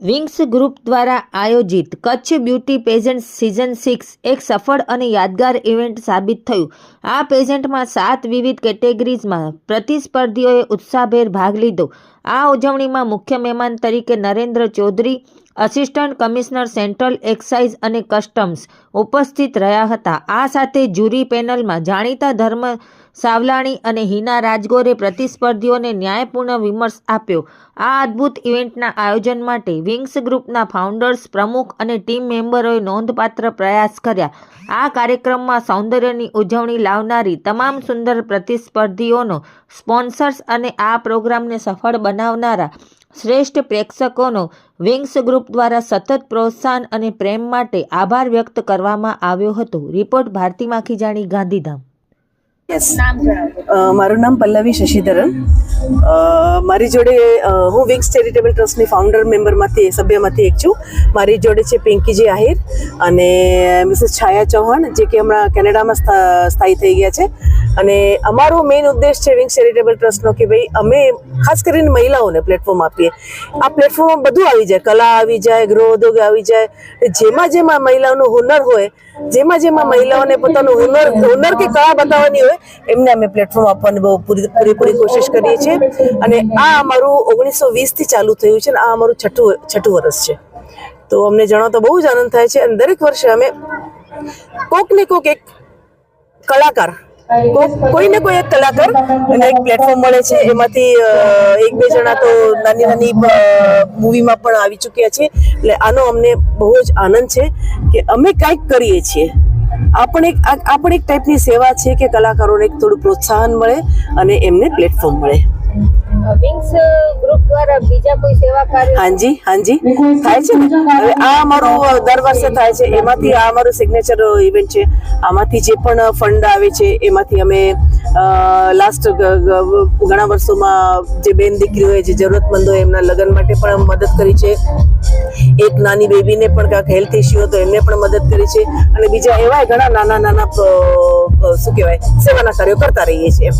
Wings group દ્વારા આયોજિત Kutch beauty pageant season six એક સફળ અને યાદગાર ઇવેન્ટ સાબિત થયું. આ પેજન્ટમાં સાત વિવિધ કેટેગરીઝમાં પ્રતિસ્પર્ધીઓએ ઉત્સાહભેર ભાગ લીધો. આ ઉજવણીમાં મુખ્ય મહેમાન તરીકે Narendra Chaudhary assistant commissioner central excise અને કસ્ટમ્સ ઉપસ્થિત રહ્યા હતા. આ સાથે જ્યુરી પેનલમાં જાણીતા ધર્મ સાવલાણી અને હિના રાજગોરે પ્રતિસ્પર્ધીઓને ન્યાયપૂર્ણ વિમર્શ આપ્યો. આ અદ્ભુત ઇવેન્ટના આયોજન માટે વિંગ્સ ગ્રુપના ફાઉન્ડર્સ, પ્રમુખ અને ટીમ મેમ્બરોએ નોંધપાત્ર પ્રયાસ કર્યા. આ કાર્યક્રમમાં સૌંદર્યની ઉજવણી લાવનારી તમામ સુંદર પ્રતિસ્પર્ધીઓનો સ્પોન્સર્સ અને આ પ્રોગ્રામને સફળ બનાવનારા શ્રેષ્ઠ પ્રેક્ષકોનો વિંગ્સ ગ્રુપ દ્વારા સતત પ્રોત્સાહન અને પ્રેમ માટે આભાર વ્યક્ત કરવામાં આવ્યો હતો. Report Bharti Makhijani Gandhidham. Yes. Sandra. મારું નામ પલ્લવી શશિધરન. મારી જોડે હું વિંગ્સ ચેરિટેબલ ટ્રસ્ટની ફાઉન્ડર મેમ્બરમાંથી સભ્યમાંથી એક છું. મારી જોડે છે પિંકીજી આહિર અને મિસિસ છાયા ચૌહાણ, જે કે હમણાં કેનેડામાં સ્થા- સ્થાયી થઈ ગયા છે. અને અમારો મેઇન ઉદ્દેશ છે વિંગ્સ ચેરિટેબલ ટ્રસ્ટનો કે ભાઈ, અમે ખાસ કરીને મહિલાઓને પ્લેટફોર્મ આપીએ. આ પ્લેટફોર્મમાં બધું આવી જાય. કલા આવી જાય, ગૃહ ઉદ્યોગ આવી જાય. જેમાં જેમાં મહિલાઓનું હુનર હોય, જેમાં જેમાં મહિલાઓને પોતાનું હુનર હુનર કે કળા બતાવવાની હોય, એમને અમે પ્લેટફોર્મ આપવાની બહુ પૂરી પૂરેપૂરી કોશિશ કરીએ છીએ. અને આ અમારું ઓગણીસો વીસથી ચાલુ થયું છે અને આ અમારું છઠ્ઠું છઠ્ઠું વર્ષ છે. તો અમને જણાવતો બહુ જ આનંદ થાય છે અને દરેક વર્ષે અમે કોક ને કોક એક કલાકાર, કોક કોઈ ને કોઈ એક કલાકાર અને એક પ્લેટફોર્મ મળે છે. એમાંથી એક બે જણા તો નાની નાની મૂવીમાં પણ આવી ચૂક્યા છે એટલે આનો અમને બહુ જ આનંદ છે કે અમે કાંઈક કરીએ છીએ. આ પણ એક આ આ એક ટાઈપની સેવા છે કે કલાકારોને એક થોડું પ્રોત્સાહન મળે અને એમને પ્લેટફોર્મ મળે. વિંગ્સ ગ્રુપ દ્વારા બીજા કોઈ સેવા કાર્ય? હાજી હાજી. થાય છે ને? હવે આ અમારું દર વર્ષે થાય છે. એમાંથી આ અમારું સિગ્નેચર ઇવેન્ટ છે. આમાંથી જે પણ ફંડ આવે છે એમાંથી અમે લાસ્ટ ઘણા વર્ષોમાં જે બેન દીકરીઓએ જે જરૂરતમંદ હોય એમના લગ્ન માટે પણ મદદ કરી છે. એક નાની બેબીને પણ કાંઈક હેલ્થ ઇસ્યુ હતો એમને પણ મદદ કરી છે. અને બીજા એવાય ઘણા નાના નાના શું કહેવાય, સેવાના કાર્યો કરતા રહીએ છીએ